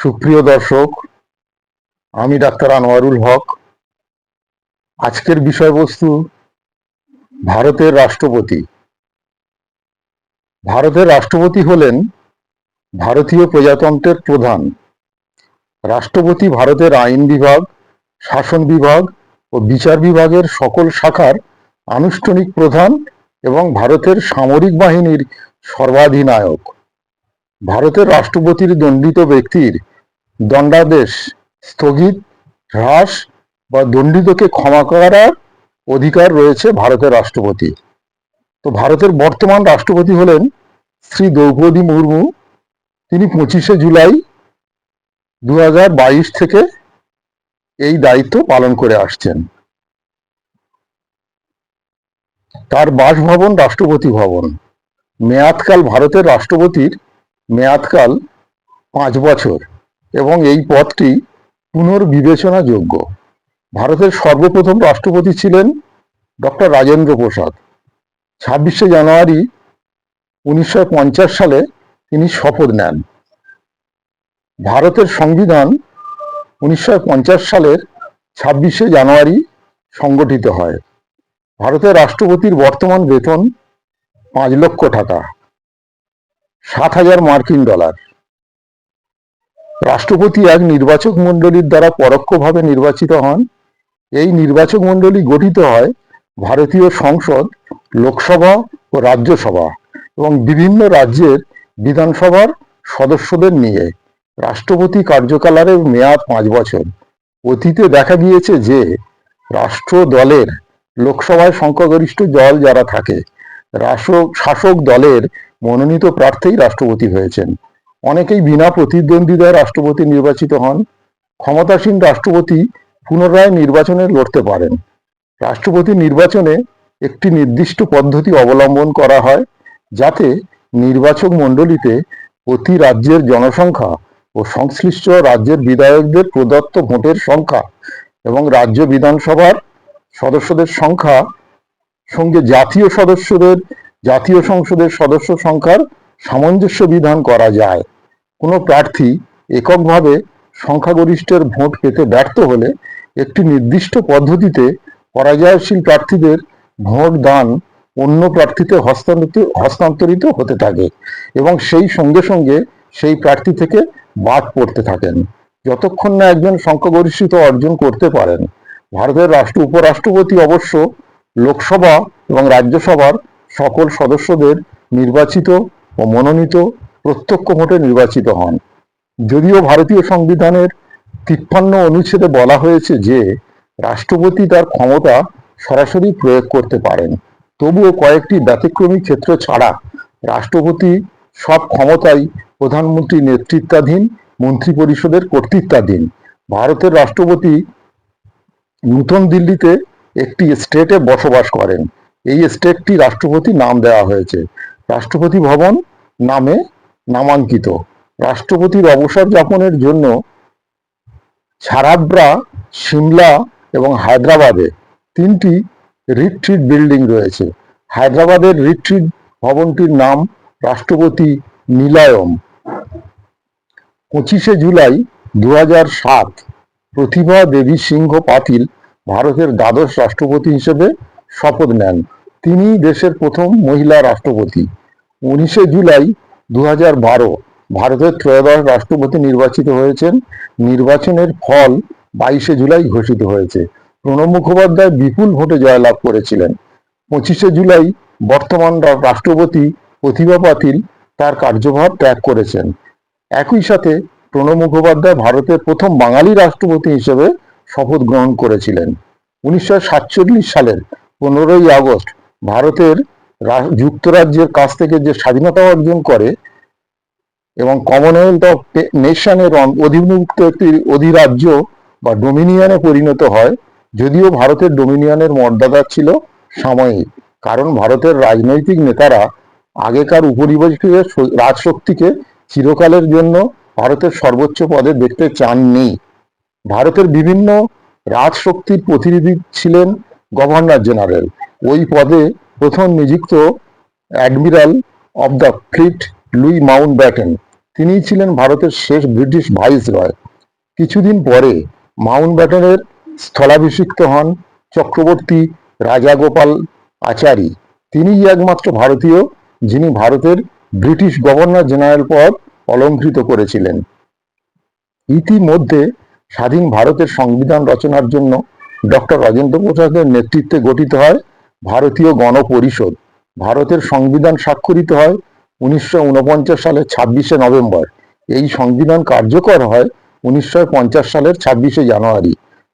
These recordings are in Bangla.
সুপ্রিয় দর্শক, আমি ডাক্তার আনোয়ারুল হক। আজকের বিষয়বস্তু, ভারতের রাষ্ট্রপতি। ভারতের রাষ্ট্রপতি হলেন ভারতীয় প্রজাতন্ত্রের প্রধান। রাষ্ট্রপতি ভারতের আইন বিভাগ, শাসন বিভাগ ও বিচার বিভাগের সকল শাখার আনুষ্ঠানিক প্রধান এবং ভারতের সামরিক বাহিনীর সর্বাধিনায়ক। ভারতের রাষ্ট্রপতির দণ্ডিত ব্যক্তির দণ্ডাদেশ স্থগিত, হ্রাস বা দণ্ডিতকে ক্ষমা করার অধিকার রয়েছে ভারতের রাষ্ট্রপতি। তো ভারতের বর্তমান রাষ্ট্রপতি হলেন শ্রী দ্রৌপদী মুর্মু। তিনি পঁচিশে জুলাই দু হাজার বাইশ থেকে এই দায়িত্ব পালন করে আসছেন। তার বাসভবন রাষ্ট্রপতি ভবন। মেয়াদকাল ভারতের রাষ্ট্রপতির মেয়াদকাল পাঁচ বছর। এবং এই পদটি পুনর্বিবেচনাযোগ্য। ভারতের সর্বপ্রথম রাষ্ট্রপতি ছিলেন ডক্টর রাজেন্দ্র প্রসাদ। ছাব্বিশে জানুয়ারি উনিশশো পঞ্চাশ সালে তিনি শপথ নেন। ভারতের সংবিধান উনিশশো পঞ্চাশ সালের ছাব্বিশে জানুয়ারি সংগঠিত হয়। ভারতের রাষ্ট্রপতির বর্তমান বেতন পাঁচ লক্ষ টাকা, সাত হাজার মার্কিন ডলার। রাষ্ট্রপতি এক নির্বাচক মণ্ডলীর দ্বারা পরোক্ষভাবে নির্বাচিত হন। এই নির্বাচক মণ্ডলী গঠিত হয় ভারতীয় সংসদ, লোকসভা ও রাজ্যসভা এবং বিভিন্ন রাজ্যের বিধানসভার সদস্যদের নিয়ে রাষ্ট্রপতি কার্যকালের মেয়াদ পাঁচ বছর। অতীতে দেখা গিয়েছে যে রাষ্ট্র দলের লোকসভায় সংখ্যাগরিষ্ঠ দল যারা থাকে, রাষ্ট্র শাসক দলের মনোনীত প্রার্থী রাষ্ট্রপতি হয়েছেন। অনেকেই বিনা প্রতিদ্বন্দ্বিতায় রাষ্ট্রপতি নির্বাচিত হন। ক্ষমতাসীন রাষ্ট্রপতি পুনরায় নির্বাচনে লড়তে পারেন। রাষ্ট্রপতি নির্বাচনে একটি নির্দিষ্ট পদ্ধতি অবলম্বন করা হয়, যাতে নির্বাচক মণ্ডলীতে প্রতি রাজ্যের জনসংখ্যা ও সংশ্লিষ্ট রাজ্যের বিধায়কদের প্রদত্ত ভোটের সংখ্যা এবং রাজ্য বিধানসভার সদস্যদের সংখ্যা সঙ্গে জাতীয় সদস্যদের, জাতীয় সংসদের সদস্য সংখ্যার সামঞ্জস্য বিধান করা যায়। কোনো প্রার্থী এককভাবে সংখ্যাগরিষ্ঠের ভোট পেতে ব্যর্থ হলে একটি নির্দিষ্ট পদ্ধতিতে পরাজয়শীল প্রার্থীদের ভোট দান অন্য প্রার্থীতে হস্তান্তরিত হতে থাকে এবং সেই সঙ্গে সঙ্গে সেই প্রার্থী থেকে বাদ পড়তে থাকেন। যতক্ষণ না একজন সংখ্যাগরিষ্ঠতা অর্জন করতে পারেন। ভারতের রাষ্ট্র, উপরাষ্ট্রপতি অবশ্য লোকসভা এবং রাজ্যসভার সকল সদস্যদের নির্বাচিত ও মনোনীত প্রত্যক্ষ ভোটে নির্বাচিত হন। যদিও ভারতীয় সংবিধানের তিপ্পান্ন অনুচ্ছেদে বলা হয়েছে যে, রাষ্ট্রপতি তার ক্ষমতা সরাসরি প্রয়োগ করতে পারেন। তবুও কয়েকটি ব্যতিক্রমী ক্ষেত্র ছাড়া রাষ্ট্রপতি সব ক্ষমতাই প্রধানমন্ত্রী নেতৃত্বাধীন মন্ত্রী পরিষদের কর্তৃত্বাধীন। ভারতের রাষ্ট্রপতি নূতন দিল্লিতে একটি স্টেটে বসবাস করেন। এই স্টেটটি রাষ্ট্রপতি নাম দেওয়া হয়েছে। রাষ্ট্রপতি ভবন নামে নামাঙ্কিত। রাষ্ট্রপতির অবসর যাপনের জন্য ছারাব্রা সিমলা এবং হায়দ্রাবাদে তিনটি রিট্রিট বিল্ডিং রয়েছে। হায়দ্রাবাদের রিট্রিট ভবনটির নাম রাষ্ট্রপতি নিলয়ম। পঁচিশে জুলাই দু সাত, প্রতিভা দেবী সিংহ পাতিল ভারতের দ্বাদশ রাষ্ট্রপতি হিসেবে শপথ নেন। তিনি দেশের প্রথম মহিলা রাষ্ট্রপতি। উনিশে জুলাই দু বারো ভারতের ত্রয়োদশ রাষ্ট্রপতি নির্বাচিত হয়েছেন। নির্বাচনের ফল বাইশে জুলাই ঘোষিত হয়েছে। প্রণব মুখোপাধ্যায় বিপুল ভোটে জয়লাভ করেছিলেন। পঁচিশে জুলাই বর্তমান রাষ্ট্রপতি প্রতিভা পাতিল তার কার্যভার ত্যাগ করেছেন। একই সাথে প্রণব মুখোপাধ্যায় ভারতের প্রথম বাঙালি রাষ্ট্রপতি হিসেবে শপথ গ্রহণ করেছিলেন। উনিশশো সাতচল্লিশ সালের পনেরোই আগস্ট ভারতের যুক্তরাজ্যের কাছ থেকে যে স্বাধীনতা অর্জন করে এবং কমনওয়েলথ অফ নেশনের অধিভুক্ত একটি অধিরাজ্য বা ডোমিনিয়নে পরিণত হয়, যদিও ভারতের ডোমিনিয়নের মর্যাদা ছিল সাময়িক। কারণ ভারতের রাজনৈতিক নেতারা আগেকার উপনিবেশিক রাজশক্তিকে চিরকালের জন্য ভারতের সর্বোচ্চ পদে দেখতে চাননি। ভারতের বিভিন্ন রাজশক্তির প্রতিনিধি ছিলেন গভর্নর জেনারেল ওই পদে প্রথম নিযুক্ত admiral of the fleet Louis Mountbatten তিনিই ছিলেন ভারতের শেষ ব্রিটিশ ভাইস রয়। কিছুদিন পরে মাউন্ট ব্যাটনের স্থলাভিষিক্ত হন চক্রবর্তী রাজাগোপাল আচারী। তিনিই একমাত্র ভারতীয় যিনি ভারতের ব্রিটিশ গভর্নর জেনারেল পদ অলঙ্কৃত করেছিলেন। ইতিমধ্যে স্বাধীন ভারতের সংবিধান রচনার জন্য ডক্টর রাজেন্দ্র প্রসাদের নেতৃত্বে গঠিত হয় ভারতীয় গণপরিষদ। ভারতের সংবিধান স্বাক্ষরিত হয় উনিশশো সালের ছাব্বিশে নভেম্বর। এই সংবিধান কার্যকর হয় উনিশশো পঞ্চাশ সালের ছাব্বিশে জানুয়ারি।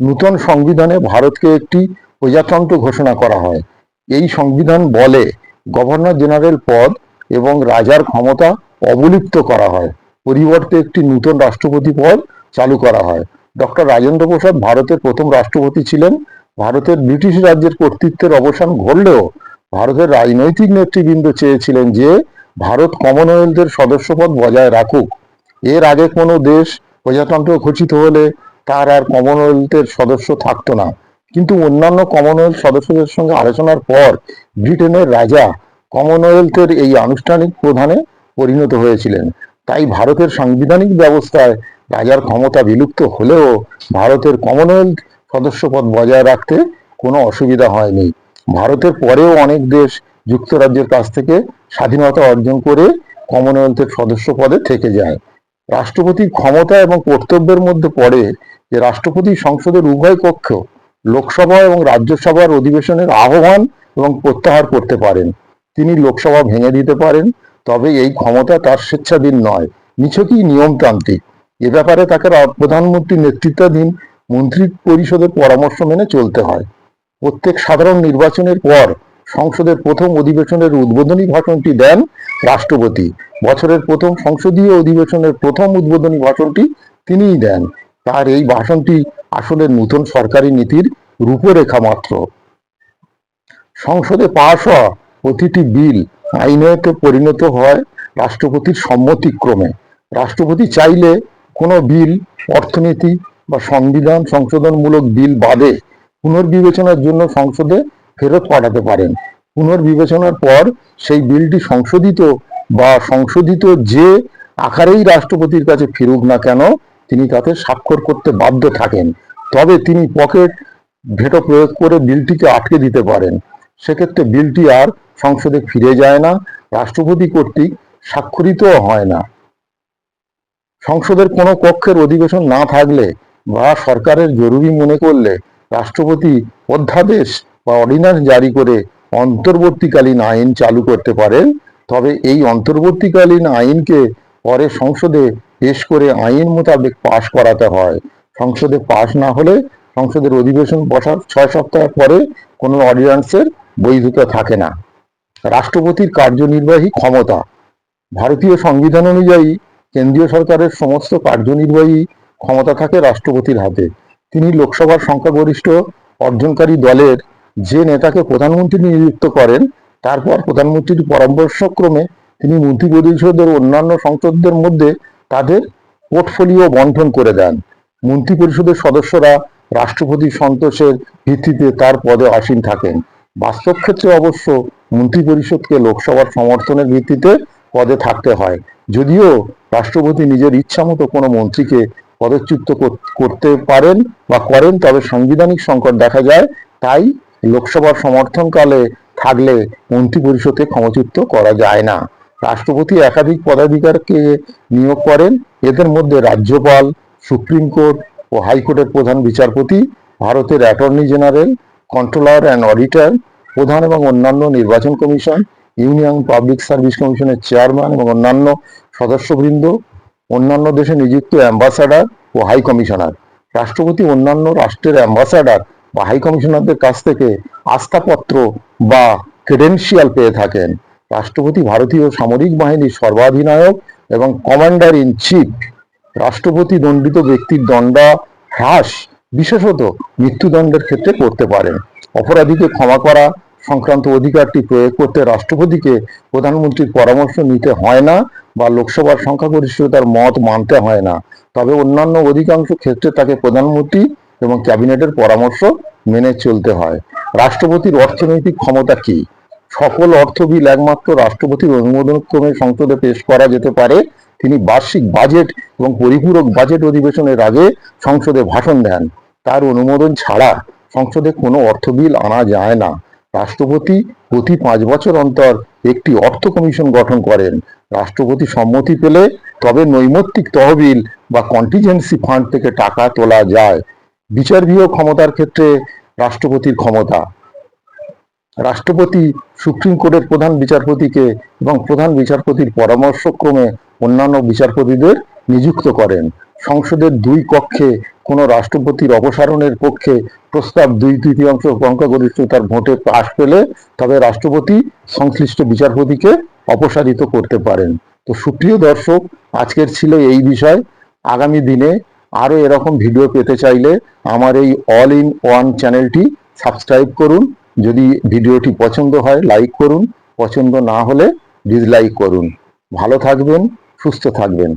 নূতন সংবিধানে ভারতকে একটি প্রজাতন্ত্র ঘোষণা করা হয়। এই সংবিধান বলে গভর্নর জেনারেল পদ এবং রাজার ক্ষমতা অবলিপ্ত করা হয়। পরিবর্তে একটি নূতন রাষ্ট্রপতি পদ চালু করা হয়। ডক্টর রাজেন্দ্র প্রসাদ ভারতের প্রথম রাষ্ট্রপতি ছিলেন ভারতের ব্রিটিশ রাজ্যের কর্তৃত্বের অবসান ঘটলেও ভারতের রাজনৈতিক নেতৃবৃন্দ চেয়েছিলেন যে ভারত কমনওয়েলথের সদস্যপদ বজায় রাখুক। এর আগে কোনো দেশ প্রজাতন্ত্র ঘোষিত হলে তার আর কমনওয়েলথের সদস্য থাকতো না। কিন্তু অন্যান্য কমনওয়েলথ সদস্যদের সঙ্গে আলোচনার পর ব্রিটেনের রাজা কমনওয়েলথের এই আনুষ্ঠানিক প্রধানে পরিণত হয়েছিলেন। তাই ভারতের সাংবিধানিক ব্যবস্থায় রাজার ক্ষমতা বিলুপ্ত হলেও ভারতের কমনওয়েলথ সদস্যপদ বজায় রাখতে কোনো অসুবিধা হয়নি। ভারতের পরেও অনেক দেশ যুক্তরাজ্যের কাছ থেকে স্বাধীনতা অর্জন করে কমনওয়েলথের সদস্য পদে থেকে যায়। রাষ্ট্রপতির ক্ষমতা এবং কর্তব্যের মধ্যে পড়ে যে রাষ্ট্রপতি সংসদের উভয় কক্ষ লোকসভা এবং রাজ্যসভার অধিবেশনের আহ্বান এবং প্রত্যাহার করতে পারেন। তিনি লোকসভা ভেঙে দিতে পারেন, তবে এই ক্ষমতা তার স্বেচ্ছাধীন নয়। নিছকই নিয়মতান্ত্রিক। এ ব্যাপারে তাকে রা- প্রধানমন্ত্রীর নেতৃত্বাধীন মন্ত্রী পরিষদের পরামর্শ মেনে চলতে হয়। প্রত্যেক সাধারণ নির্বাচনের পর সংসদের প্রথম অধিবেশনের উদ্বোধনী ভাষণটি দেন রাষ্ট্রপতি। বছরের প্রথম সংসদীয় অধিবেশনের প্রথম উদ্বোধনী ভাষণটি তিনিই দেন। তার এই ভাষণটি আসলে নতুন সরকারি নীতির রূপরেখা মাত্র। সংসদে পাশ হওয়া প্রতিটি বিল আইনেতে পরিণত হয় রাষ্ট্রপতির সম্মতিক্রমে। রাষ্ট্রপতি চাইলে কোনো বিল, অর্থনীতি বা সংবিধান সংশোধনমূলক বিল বাদে পুনর্বিবেচনার জন্য সংসদে ফেরত পাঠাতে পারেন। পুনর্বিবেচনার পর সেই বিলটি সংশোধিত বা সংশোধিত যে আকারেই রাষ্ট্রপতির কাছে ফিরুক না কেন, তিনি তাতে স্বাক্ষর করতে বাধ্য থাকেন। তবে তিনি পকেট ভেটো প্রয়োগ করে বিলটিকে আটকে দিতে পারেন। সেক্ষেত্রে বিলটি আর সংসদে ফিরে যায় না, রাষ্ট্রপতি কর্তৃক স্বাক্ষরিতও হয় না। সংসদের কোনো কক্ষের অধিবেশন না থাকলে বা সরকারের জরুরি মনে করলে রাষ্ট্রপতি অধ্যাদেশ বা অর্ডিন্যান্স জারি করে অন্তর্বর্তীকালীন আইন চালু করতে পারেন, তবে এই অন্তর্বর্তীকালীন আইনকে পরে সংসদে পেশ করে আইন মোতাবেক পাশ করাতে হয়। সংসদে পাশ না হলে সংসদের অধিবেশন বসার ছয় সপ্তাহ পরে কোনো অর্ডিন্যান্সের বৈধতা থাকে না। রাষ্ট্রপতির কার্যনির্বাহী ক্ষমতা। ভারতীয় সংবিধান অনুযায়ী কেন্দ্রীয় সরকারের সমস্ত কার্যনির্বাহী ক্ষমতা থাকে রাষ্ট্রপতির হাতে। তিনি লোকসভার সংখ্যাগরিষ্ঠ অর্জনকারী দলের যে নেতাকে প্রধানমন্ত্রী নিযুক্ত করেন, তারপর প্রধানমন্ত্রীর পরামর্শক্রমে তিনি মন্ত্রী পরিষদের অন্যান্য সংসদদের মধ্যে তাদের পোর্টফোলিও বন্টন করে দেন। মন্ত্রী পরিষদের সদস্যরা রাষ্ট্রপতির সন্তোষের ভিত্তিতে তার পদে আসীন থাকেন। বাস্তব ক্ষেত্রে অবশ্য মন্ত্রী পরিষদকে লোকসভার সমর্থনের ভিত্তিতে পদে থাকতে হয়। যদিও রাষ্ট্রপতি নিজের ইচ্ছামতো কোনো মন্ত্রীকে পদচ্যুত করতে পারেন বা করেন, তবে সাংবিধানিক সংকট দেখা যায়। তাই লোকসভার সমর্থনকালে থাকলে মন্ত্রী ক্ষমচ্যুত করা যায় না। রাষ্ট্রপতি একাধিক পদাধিকারকে নিয়োগ করেন। এদের মধ্যে রাজ্যপাল, সুপ্রিম কোর্ট ও হাইকোর্টের প্রধান বিচারপতি, ভারতের attorney general, controller and auditor, প্রধান এবং অন্যান্য নির্বাচন কমিশন, ইউনিয়ন পাবলিক সার্ভিস কমিশনের চেয়ারম্যান এবং অন্যান্য সদস্যবৃন্দ অন্যান্য দেশে নিযুক্ত অ্যাম্বাসাডার ও হাই কমিশনার। রাষ্ট্রপতি অন্যান্য রাষ্ট্রের অ্যাম্বাসাডার বা হাই কমিশনারদের কাছ থেকে আস্থাপত্র বা ক্রেডেন্সিয়াল পেয়ে থাকেন। রাষ্ট্রপতি ভারতীয় সামরিক বাহিনীর সর্বাধিনায়ক এবং কমান্ডার ইন চিফ রাষ্ট্রপতি দণ্ডিত ব্যক্তির দণ্ডা হ্রাস বিশেষত মৃত্যুদণ্ডের ক্ষেত্রে করতে পারেন। অপরাধীকে ক্ষমা করা সংক্রান্ত অধিকারটি প্রয়োগ করতে রাষ্ট্রপতিকে প্রধানমন্ত্রীর পরামর্শ নিতে হয় না বা লোকসভার সংখ্যাগরিষ্ঠতার মত মানতে হয় না। তবে অন্যান্য অধিকাংশ ক্ষেত্রে তাকে প্রধানমন্ত্রী এবং ক্যাবিনেটের পরামর্শ মেনে চলতে হয়। রাষ্ট্রপতির অর্থনৈতিক ক্ষমতা কি? সকল অর্থ বিল একমাত্র রাষ্ট্রপতির অনুমোদন ক্রমে সংসদে পেশ করা যেতে পারে। তিনি বার্ষিক বাজেট এবং পরিপূরক বাজেট অধিবেশনের আগে সংসদে ভাষণ দেন। তার অনুমোদন ছাড়া সংসদে কোনো অর্থ বিল আনা যায় না। রাষ্ট্রপতি প্রতি পাঁচ বছর অন্তর একটি অর্থ কমিশন গঠন করেন। রাষ্ট্রপতি সম্মতি পেলে তবে নৈমিত্তিক তহবিল বা কন্টিজেন্সি ফান্ড থেকে টাকা তোলা যায়। বিচারবীয় ক্ষমতার ক্ষেত্রে রাষ্ট্রপতির ক্ষমতা। রাষ্ট্রপতি সুপ্রিম কোর্টের প্রধান বিচারপতিকে এবং প্রধান বিচারপতির পরামর্শক্রমে অন্যান্য বিচারপতিদের নিযুক্ত করেন। সংসদের দুই কক্ষে কোনো রাষ্ট্রপতির অপসারণের পক্ষে প্রস্তাব দুই তৃতীয়াংশ সংখ্যাগরিষ্ঠতার ভোটে পাশ পেলে তবে রাষ্ট্রপতি সংশ্লিষ্ট বিচারপতিকে অপসারিত করতে পারেন। তো সুপ্রিয় দর্শক, আজকের ছিল এই বিষয়। আগামী দিনে আরও এরকম ভিডিও পেতে চাইলে আমার এই অল ইন ওয়ান চ্যানেলটি সাবস্ক্রাইব করুন। যদি ভিডিওটি পছন্দ হয়, লাইক করুন। পছন্দ না হলে ডিসলাইক করুন। ভালো থাকবেন, সুস্থ থাকবেন।